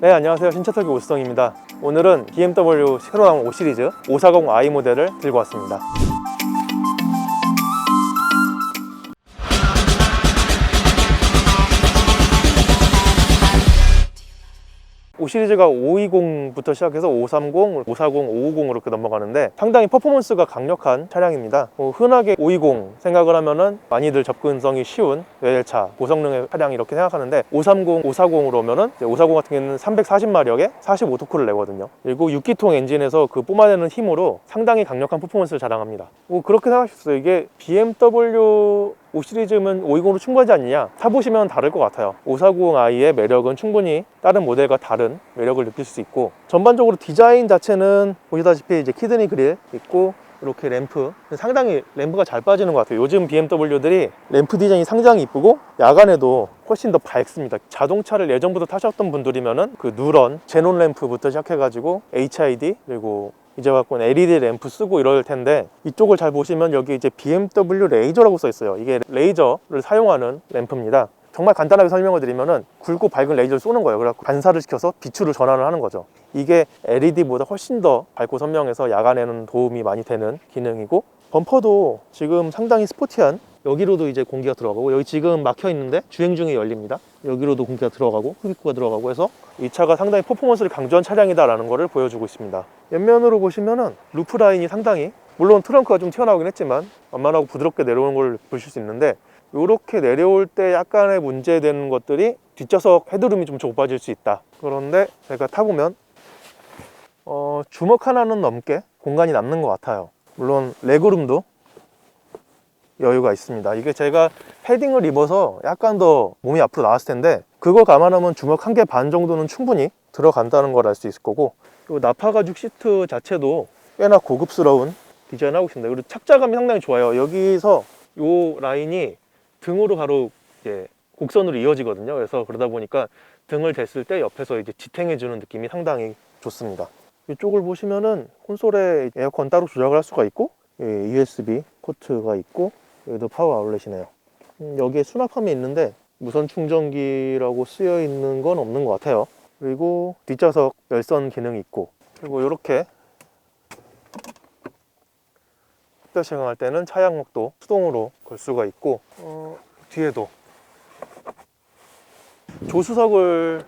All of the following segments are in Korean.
네 안녕하세요. 신차석의 오수성입니다. 오늘은 BMW 새로 나온 5 시리즈 540i 모델을 들고 왔습니다 5 시리즈가 520부터 시작해서 530, 540, 550으로 이렇게 넘어가는데 상당히 퍼포먼스가 강력한 차량입니다. 뭐 흔하게 520 생각을 하면은 많이들 접근성이 쉬운 외제차, 고성능의 차량 이렇게 생각하는데 530, 540으로 오면은 540 같은 경우는 340마력에 45토크를 내거든요. 그리고 6기통 엔진에서 그 뿜어내는 힘으로 상당히 강력한 퍼포먼스를 자랑합니다. 뭐 그렇게 생각하셨어요. 이게 BMW 5 시리즈면 520으로 충분하지 않느냐? 타보시면 다를 것 같아요. 540i의 매력은 충분히 다른 모델과 다른 매력을 느낄 수 있고 전반적으로 디자인 자체는 보시다시피 이제 키드니 그릴 있고 이렇게 램프 상당히 램프가 잘 빠지는 것 같아요 요즘 BMW들이 램프 디자인이 상당히 이쁘고 야간에도 훨씬 더 밝습니다 자동차를 예전부터 타셨던 분들이면은 그 누런 제논 램프부터 시작해가지고 HID 그리고 이제 갖고는 LED 램프 쓰고 이럴 텐데 이쪽을 잘 보시면 여기 이제 BMW 레이저라고 써 있어요 이게 레이저를 사용하는 램프입니다 정말 간단하게 설명을 드리면은 굵고 밝은 레이저를 쏘는 거예요. 그래서 반사를 시켜서 비추를 전환을 하는 거죠. 이게 LED보다 훨씬 더 밝고 선명해서 야간에는 도움이 많이 되는 기능이고 범퍼도 지금 상당히 스포티한 여기로도 이제 공기가 들어가고 여기 지금 막혀 있는데 주행 중에 열립니다. 여기로도 공기가 들어가고 흡입구가 들어가고 해서 이 차가 상당히 퍼포먼스를 강조한 차량이다라는 것을 보여주고 있습니다. 옆면으로 보시면은 루프 라인이 상당히 물론 트렁크가 좀 튀어나오긴 했지만 완만하고 부드럽게 내려오는 걸 보실 수 있는데 이렇게 내려올 때 약간의 문제되는 것들이 뒷좌석 헤드룸이 좀 좁아질 수 있다 그런데 제가 타보면 어, 주먹 하나는 넘게 공간이 남는 것 같아요 물론 레그룸도 여유가 있습니다 이게 제가 패딩을 입어서 약간 더 몸이 앞으로 나왔을 텐데 그거 감안하면 주먹 한 개 반 정도는 충분히 들어간다는 걸 알 수 있을 거고 그리고 나파 가죽 시트 자체도 꽤나 고급스러운 디자인하고 있습니다 그리고 착자감이 상당히 좋아요 여기서 이 라인이 등으로 바로 이제 곡선으로 이어지거든요. 그래서 그러다 보니까 등을 댔을 때 옆에서 이제 지탱해 주는 느낌이 상당히 좋습니다. 이쪽을 보시면은 콘솔에 에어컨 따로 조작을 할 수가 있고 예, USB 포트가 있고 여기도 파워 아울렛이네요. 음, 여기에 수납함이 있는데 무선 충전기라고 쓰여 있는 건 없는 것 같아요. 그리고 뒷좌석 열선 기능이 있고 그리고 이렇게 특별 시행할 때는 차양목도 수동으로 걸 수가 있고 어, 뒤에도 조수석을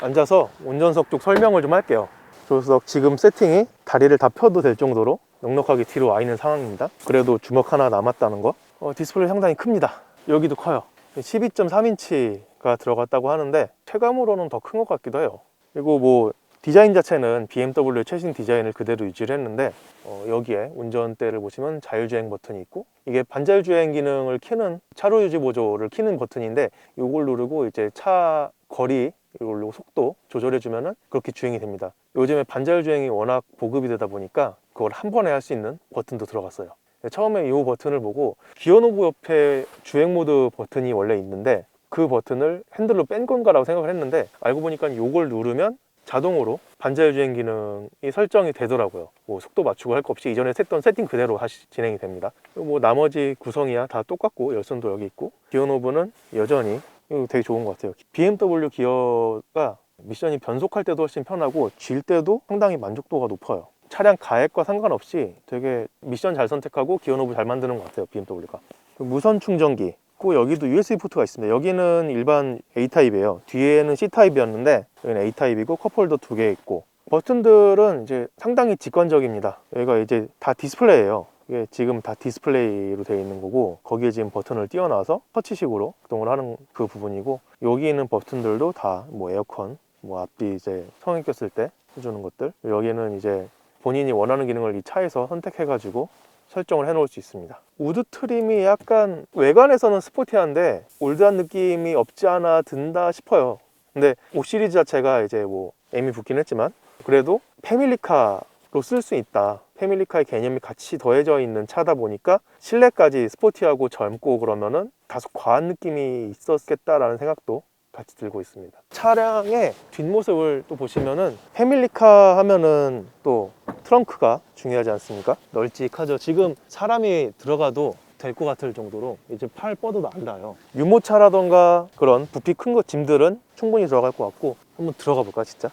앉아서 운전석 쪽 설명을 좀 할게요 조수석 지금 세팅이 다리를 다 펴도 될 정도로 넉넉하게 뒤로 와 있는 상황입니다 그래도 주먹 하나 남았다는 거 어, 디스플레이 상당히 큽니다. 여기도 커요. 12.3인치가 들어갔다고 하는데 체감으로는 더 큰 것 같기도 해요. 그리고 뭐 디자인 자체는 BMW 최신 디자인을 그대로 유지를 했는데 어, 여기에 운전대를 보시면 자율주행 버튼이 있고 이게 반자율주행 기능을 켜는 차로 유지 보조를 켜는 버튼인데 이걸 누르고 이제 차 거리 이걸로 속도 조절해 주면은 그렇게 주행이 됩니다. 요즘에 반자율주행이 워낙 보급이 되다 보니까 그걸 한 번에 할 수 있는 버튼도 들어갔어요 처음에 이 버튼을 보고 기어 노브 옆에 주행 모드 버튼이 원래 있는데 그 버튼을 핸들로 뺀 건가라고 생각을 했는데 알고 보니까 이걸 누르면 자동으로 반자율주행 기능이 설정이 되더라고요. 뭐 속도 맞추고 할 거 없이 이전에 했던 세팅 그대로 하시, 진행이 됩니다. 뭐 나머지 구성이야 다 똑같고 열선도 여기 있고 기어 노브는 여전히 이거 되게 좋은 것 같아요. BMW 기어가 미션이 변속할 때도 훨씬 편하고 쥘 때도 상당히 만족도가 높아요. 차량 가액과 상관없이 되게 미션 잘 선택하고 기어 노브 잘 만드는 것 같아요. BMW가. 무선 충전기 있고 여기도 USB 포트가 있습니다. 여기는 일반 A 타입이에요. 뒤에는 C 타입이었는데 여기는 A 타입이고 컵홀더 두 개 있고 버튼들은 이제 상당히 직관적입니다. 여기가 이제 다 디스플레이예요. 이게 지금 다 디스플레이로 되어 있는 거고 거기에 지금 버튼을 띄워놔서 터치식으로 구동을 하는 그 부분이고 여기 있는 버튼들도 다 뭐 에어컨, 뭐 앞뒤 이제 성인 꼈을 때 해주는 것들 여기는 이제 본인이 원하는 기능을 이 차에서 선택해 가지고 설정을 해 놓을 수 있습니다. 우드 트림이 약간 외관에서는 스포티한데 올드한 느낌이 없지 않아 든다 싶어요. 근데 5 시리즈 자체가 이제 뭐 M이 붙긴 했지만 그래도 패밀리카로 쓸 수 있다. 패밀리카의 개념이 같이 더해져 있는 차다 보니까 실내까지 스포티하고 젊고 그러면은 다소 과한 느낌이 있었겠다라는 생각도 같이 들고 있습니다. 차량의 뒷모습을 또 보시면은 패밀리카 하면은 또 트렁크가 중요하지 않습니까? 널찍하죠. 지금 사람이 들어가도 될것 같을 정도로 이제 팔 뻗어도 안 닿아요. 유모차라던가 그런 부피 큰거 짐들은 충분히 들어갈 것 같고 한번 들어가 볼까 진짜?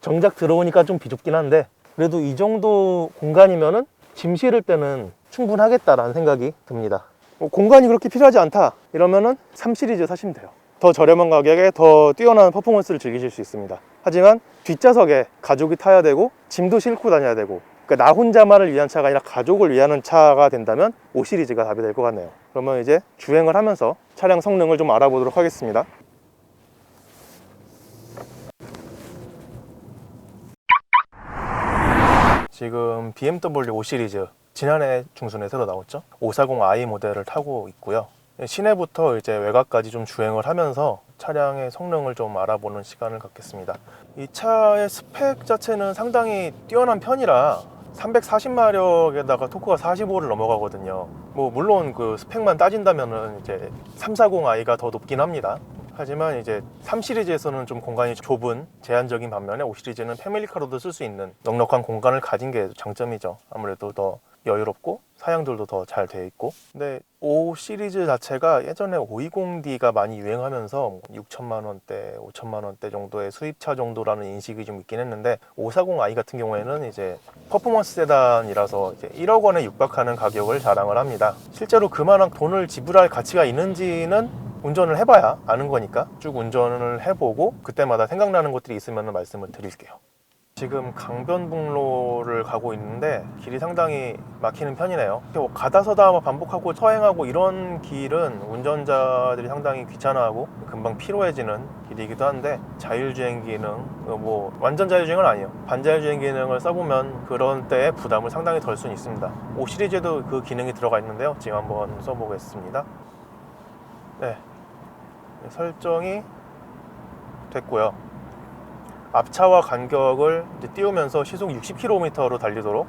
정작 들어오니까 좀 비좁긴 한데 그래도 이 정도 공간이면은 짐 실을 때는 충분하겠다라는 생각이 듭니다. 뭐 공간이 그렇게 필요하지 않다 이러면은 3 시리즈 사시면 돼요. 더 저렴한 가격에 더 뛰어난 퍼포먼스를 즐기실 수 있습니다. 하지만 뒷좌석에 가족이 타야 되고 짐도 싣고 다녀야 되고 그러니까 나 혼자만을 위한 차가 아니라 가족을 위한 차가 된다면 5 시리즈가 답이 될 것 같네요. 그러면 이제 주행을 하면서 차량 성능을 좀 알아보도록 하겠습니다. 지금 BMW 5 시리즈 지난해 중순에 새로 나왔죠? 540i 모델을 타고 있고요. 시내부터 이제 외곽까지 좀 주행을 하면서 차량의 성능을 좀 알아보는 시간을 갖겠습니다. 이 차의 스펙 자체는 상당히 뛰어난 편이라 340마력에다가 토크가 45를 넘어가거든요. 뭐 물론 그 스펙만 따진다면은 이제 340i가 더 높긴 합니다. 하지만 이제 3 시리즈에서는 좀 공간이 좁은 제한적인 반면에 5 시리즈는 패밀리카로도 쓸 수 있는 넉넉한 공간을 가진 게 장점이죠. 아무래도 더 여유롭고 사양들도 더잘돼 있고. 근데 5 시리즈 자체가 예전에 520D가 많이 유행하면서 6천만 원대, 5천만 원대 정도의 수입차 정도라는 인식이 좀 있긴 했는데 540i 같은 경우에는 이제 퍼포먼스 세단이라서 이제 1억 원에 육박하는 가격을 자랑을 합니다. 실제로 그만한 돈을 지불할 가치가 있는지는 운전을 해봐야 아는 거니까 쭉 운전을 해보고 그때마다 생각나는 것들이 있으면 말씀을 드릴게요. 지금 강변북로를 가고 있는데 길이 상당히 막히는 편이네요. 뭐 가다 서다 반복하고 서행하고 이런 길은 운전자들이 상당히 귀찮아하고 금방 피로해지는 길이기도 한데 자율주행 기능 어, 뭐 완전 자율주행은 아니에요. 반자율주행 기능을 써보면 그런 때의 부담을 상당히 덜 수는 있습니다. 5 시리즈에도 그 기능이 들어가 있는데요. 지금 한번 써보겠습니다. 네, 설정이 됐고요. 앞차와 간격을 띄우면서 시속 60km로 달리도록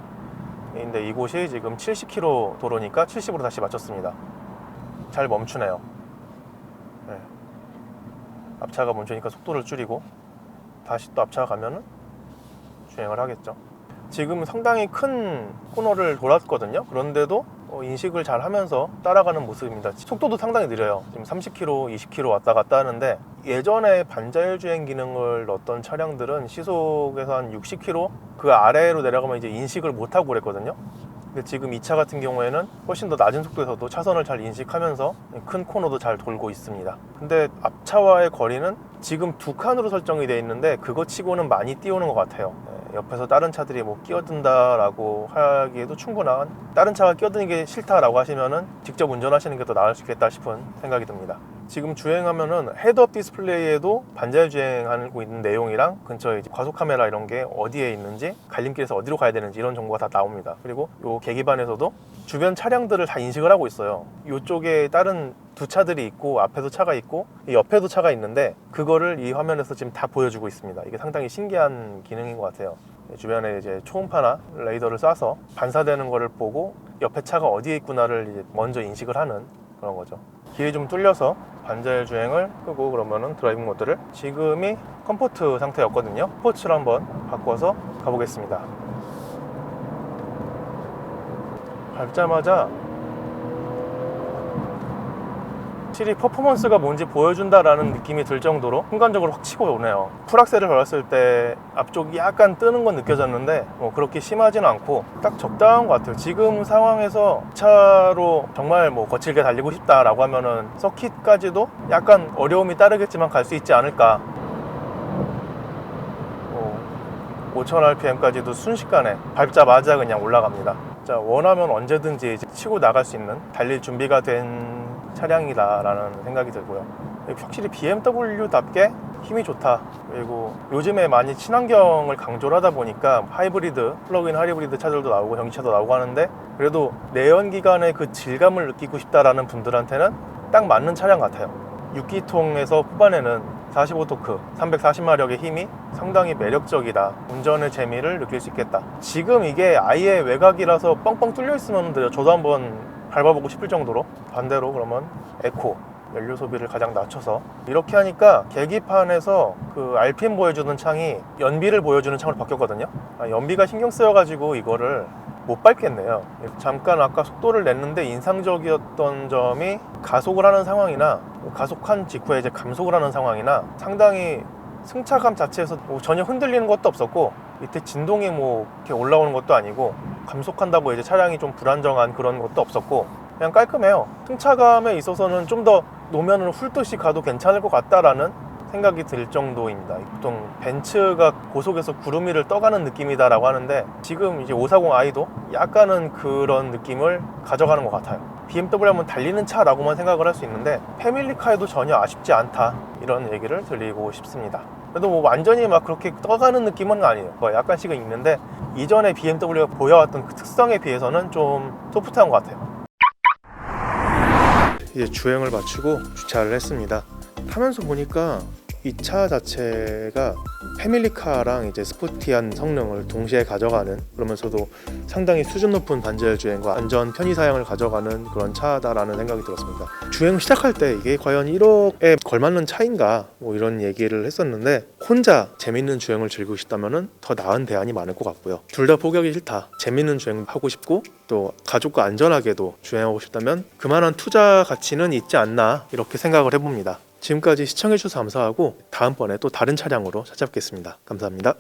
근데 이곳이 지금 70km 도로니까 70으로 다시 맞췄습니다. 잘 멈추네요. 네. 앞차가 멈추니까 속도를 줄이고 다시 또 앞차가 가면은 주행을 하겠죠. 지금 상당히 큰 코너를 돌았거든요. 그런데도 어, 인식을 잘 하면서 따라가는 모습입니다. 속도도 상당히 느려요. 지금 30km, 20km 왔다 갔다 하는데 예전에 반자율 주행 기능을 넣었던 차량들은 시속에서 한 60km 그 아래로 내려가면 이제 인식을 못 하고 그랬거든요. 근데 지금 이 차 같은 경우에는 훨씬 더 낮은 속도에서도 차선을 잘 인식하면서 큰 코너도 잘 돌고 있습니다. 근데 앞차와의 거리는 지금 두 칸으로 설정이 되어 있는데 그거 치고는 많이 띄우는 것 같아요. 네, 옆에서 다른 차들이 뭐 끼어든다라고 하기에도 충분한 다른 차가 끼어드는 게 싫다라고 하시면은 직접 운전하시는 게 더 나을 수 있겠다 싶은 생각이 듭니다. 지금 주행하면은 헤드업 디스플레이에도 반자율 주행하고 있는 내용이랑 근처에 과속 카메라 이런 게 어디에 있는지 갈림길에서 어디로 가야 되는지 이런 정보가 다 나옵니다. 그리고 요 계기판에서도 주변 차량들을 다 인식을 하고 있어요. 이쪽에 다른 두 차들이 있고 앞에도 차가 있고 이 옆에도 차가 있는데 그거를 이 화면에서 지금 다 보여주고 있습니다. 이게 상당히 신기한 기능인 것 같아요. 주변에 이제 초음파나 레이더를 쏴서 반사되는 거를 보고 옆에 차가 어디에 있구나를 이제 먼저 인식을 하는 그런 거죠. 길이 좀 뚫려서 반자율 주행을 끄고 그러면은 드라이빙 모드를 지금이 컴포트 상태였거든요. 스포츠로 한번 바꿔서 가보겠습니다. 밟자마자 확실히 퍼포먼스가 뭔지 보여준다라는 느낌이 들 정도로 순간적으로 확 치고 오네요. 풀악셀을 걸었을 때 앞쪽이 약간 뜨는 건 느껴졌는데 뭐 그렇게 심하지는 않고 딱 적당한 것 같아요. 지금 상황에서 차로 정말 뭐 거칠게 달리고 싶다라고 하면은 서킷까지도 약간 어려움이 따르겠지만 갈 수 있지 않을까. 뭐 5000rpm까지도 순식간에 밟자마자 그냥 올라갑니다. 자 원하면 언제든지 치고 나갈 수 있는 달릴 준비가 된 차량이다라는 생각이 들고요. 확실히 BMW답게 힘이 좋다. 그리고 요즘에 많이 친환경을 강조를 하다 보니까 하이브리드, 플러그인 하이브리드 차들도 나오고 전기차도 나오고 하는데 그래도 내연기관의 그 질감을 느끼고 싶다라는 분들한테는 딱 맞는 차량 같아요. 6기통에서 후반에는 45토크, 340마력의 힘이 상당히 매력적이다. 운전의 재미를 느낄 수 있겠다. 지금 이게 아예 외곽이라서 뻥뻥 뚫려 있으면 저도 한번 밟아보고 싶을 정도로 반대로 그러면 에코 연료 소비를 가장 낮춰서 이렇게 하니까 계기판에서 그 RPM 보여주는 창이 연비를 보여주는 창으로 바뀌었거든요. 아, 연비가 신경 쓰여가지고 이거를 못 밟겠네요. 잠깐 아까 속도를 냈는데 인상적이었던 점이 가속을 하는 상황이나 가속한 직후에 이제 감속을 하는 상황이나 상당히 승차감 자체에서 뭐 전혀 흔들리는 것도 없었고 밑에 진동이 뭐 이렇게 올라오는 것도 아니고 감속한다고 이제 차량이 좀 불안정한 그런 것도 없었고 그냥 깔끔해요. 승차감에 있어서는 좀 더 노면을 훑듯이 가도 괜찮을 것 같다라는 생각이 들 정도입니다. 보통 벤츠가 고속에서 구름 위를 떠가는 느낌이다라고 하는데 지금 이제 540i도 약간은 그런 느낌을 가져가는 것 같아요. BMW 하면 달리는 차라고만 생각을 할 수 있는데 패밀리카에도 전혀 아쉽지 않다 이런 얘기를 드리고 싶습니다. 그래도 뭐 완전히 막 그렇게 떠가는 느낌은 아니에요. 뭐 약간씩은 있는데 이전에 BMW가 보여왔던 그 특성에 비해서는 좀 소프트한 것 같아요. 이제 주행을 마치고 주차를 했습니다. 타면서 보니까 이 차 자체가 패밀리카랑 이제 스포티한 성능을 동시에 가져가는 그러면서도 상당히 수준 높은 반절 주행과 안전 편의 사양을 가져가는 그런 차다라는 생각이 들었습니다. 주행 시작할 때 이게 과연 1억에 걸맞는 차인가 뭐 이런 얘기를 했었는데 혼자 재밌는 주행을 즐기고 싶다면은 더 나은 대안이 많을 것 같고요. 둘 다 포기하기 싫다. 재밌는 주행 하고 싶고 또 가족과 안전하게도 주행하고 싶다면 그만한 투자 가치는 있지 않나 이렇게 생각을 해봅니다. 지금까지 시청해주셔서 감사하고 다음번에 또 다른 차량으로 찾아뵙겠습니다. 감사합니다.